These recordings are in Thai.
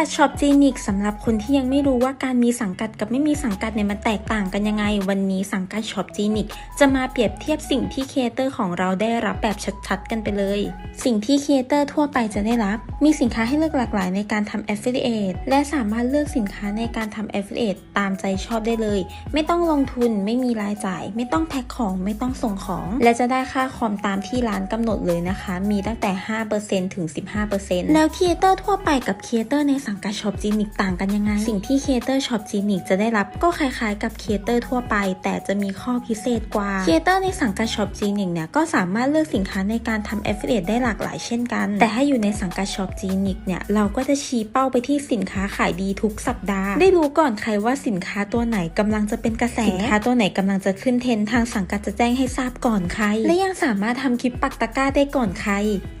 กัดช็อปจีนิกสำหรับคนที่ยังไม่รู้ว่าการมีสังกัดกับไม่มีสังกัดเนี่ยมันแตกต่างกันยังไง วันนี้สังกัดช็อปจีนิกจะมาเปรียบเทียบสิ่งที่เอเตอร์ของเราได้รับแบบชัดๆ กันไปเลย สิ่งที่เอเตอร์ทั่วไปจะได้รับ มีสินค้าให้เลือกหลากหลายในการทำ affiliate และสามารถเลือกสินค้าในการทำ affiliate ตามใจชอบได้เลย ไม่ต้องลงทุนไม่มีรายจ่าย ไม่ต้องแพ็คของไม่ต้องส่งของ และจะได้ค่าคอมตามที่ร้านกำหนดเลยนะคะ มีตั้งแต่ 5%ถึง 15%แล้วเอเตอร์ทั่วไปกับเอเตอร์ในสัังกัดช็อปจีนิกต่างกันยังไง สิ่งที่เอเตอร์ช็อปจีนิกจะได้รับก็คล้ายๆ กับเอเตอร์ทั่วไป แต่จะมีข้อพิเศษกว่าเอเตอร์ในสังกัดช็อปจีนิกเนี่ยก็สามารถเลือกสินค้าในการทำ affiliate ได้หลากหลายเช่นกัน แต่ถ้าอยู่ในสังกัดช็อปจีนิกเนี่ยเราก็จะชี้เป้าไปที่สินค้าขายดีทุกสัปดาห์ ได้รู้ก่อนใครว่าสินค้าตัวไหนกำลังจะเป็นกระแสสินค้าตัวไหนกำลังจะขึ้นเทรนทางสังกัดจะแจ้งให้ทราบก่อนใคร และยังสามารถทำคลิปปักตะกร้าได้ก่อนใคร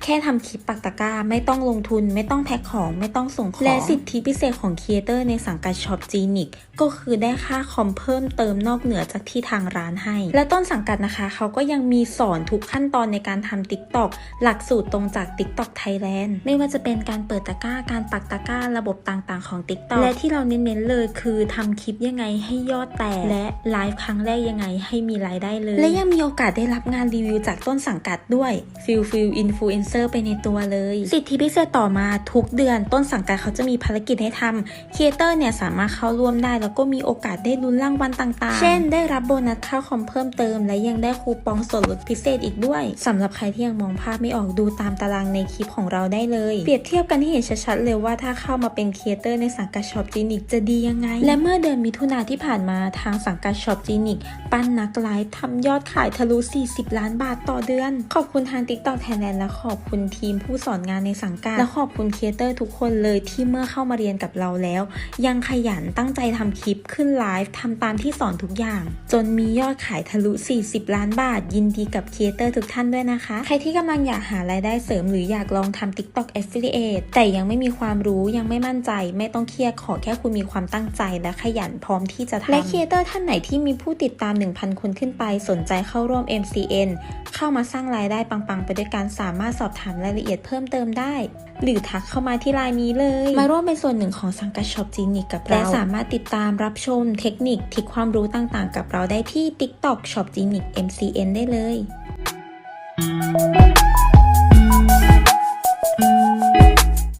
แค่ทำคลิปปักตะกร้าไม่ต้องลงทุน ไม่ต้องแพ็คของไม่ต้องส่งของและสิทธิพิเศษของครีเอเตอร์ในสังกัดช็อปจีนิกก็คือได้ค่าคอมเพิ่มเติมนอกเหนือจากที่ทางร้านให้ และต้นสังกัดนะคะ เขาก็ยังมีสอนทุกขั้นตอนในการทำ TikTok หลักสูตรตรงจาก TikTok Thailand ไม่ว่าจะเป็นการเปิดตะกร้าการปักตะกร้าระบบต่างๆของ TikTok และที่เราเน้นๆเลยคือทำคลิปยังไงให้ยอดแตกและไลฟ์ครั้งแรกยังไงให้มีรายได้เลย และยังมีโอกาสได้รับงานรีวิวจากต้นสังกัดด้วยฟิลฟิลอินฟลูเอนเซอร์ไปในตัวเลย สิทธิพิเศษต่อมาทุกเดือนต้นสังกัดเขาจะจะมีภารกิจให้ทำครีเอเตอร์เนี่ยสามารถเข้าร่วมได้ แล้วก็มีโอกาสได้ลุ้นรางวัลต่างๆ เช่น ได้รับโบนัสค่าคอมเพิ่มเติม และยังได้คูปองส่วนลดพิเศษอีกด้วยสำหรับใครที่ยังมองภาพไม่ออกดูตามตารางในคลิปของเราได้เลย เปรียบเทียบกันที่เห็นชัดๆเลยว่าถ้าเข้ามาเป็นครีเอเตอร์ในสังกัดช็อปจีนิกจะดียังไง และเมื่อเดือนมิถุนาที่ผ่านมาทางสังกัดช็อปจีนิกปั้นนักไลฟ์ทำยอดขายทะลุ 40 ล้านบาทต่อเดือน ขอบคุณทาง TikTok Thailand และขอบคุณทีมผู้สอนงานในสังกัด และขอบคุณครีเอเตอร์ทุกคนเลยที่เมื่อเข้ามาเรียนกับเราแล้ว ยังขยันตั้งใจทำคลิปขึ้นไลฟ์ทำตามที่สอนทุกอย่าง จนมียอดขายทะลุ 40 ล้านบาท ยินดีกับครีเอเตอร์ทุกท่านด้วยนะคะ ใครที่กำลังอยากหารายได้เสริมหรืออยากลองทำ TikTok Affiliate แต่ยังไม่มีความรู้ยังไม่มั่นใจ ไม่ต้องเครียดขอแค่คุณมีความตั้งใจและขยันพร้อมที่จะทำและครีเอเตอร์ท่านไหนที่มีผู้ติดตาม 1,000 คนขึ้นไปสนใจเข้าร่วม MCN เข้ามาสร้างรายได้ปังๆ ไปด้วยกันสามารถสอบถามรายละเอียดเพิ่มเติมได้ หรือทักเข้ามาที่ไลน์นี้เลยมาร่วมเป็นส่วนหนึ่งของสังกัดช็อปจีนิกกับเรา และสามารถติดตามรับชมเทคนิคทิคความรู้ต่างๆ กับเราได้ที่ TikTok Shop Genic MCN ได้เลย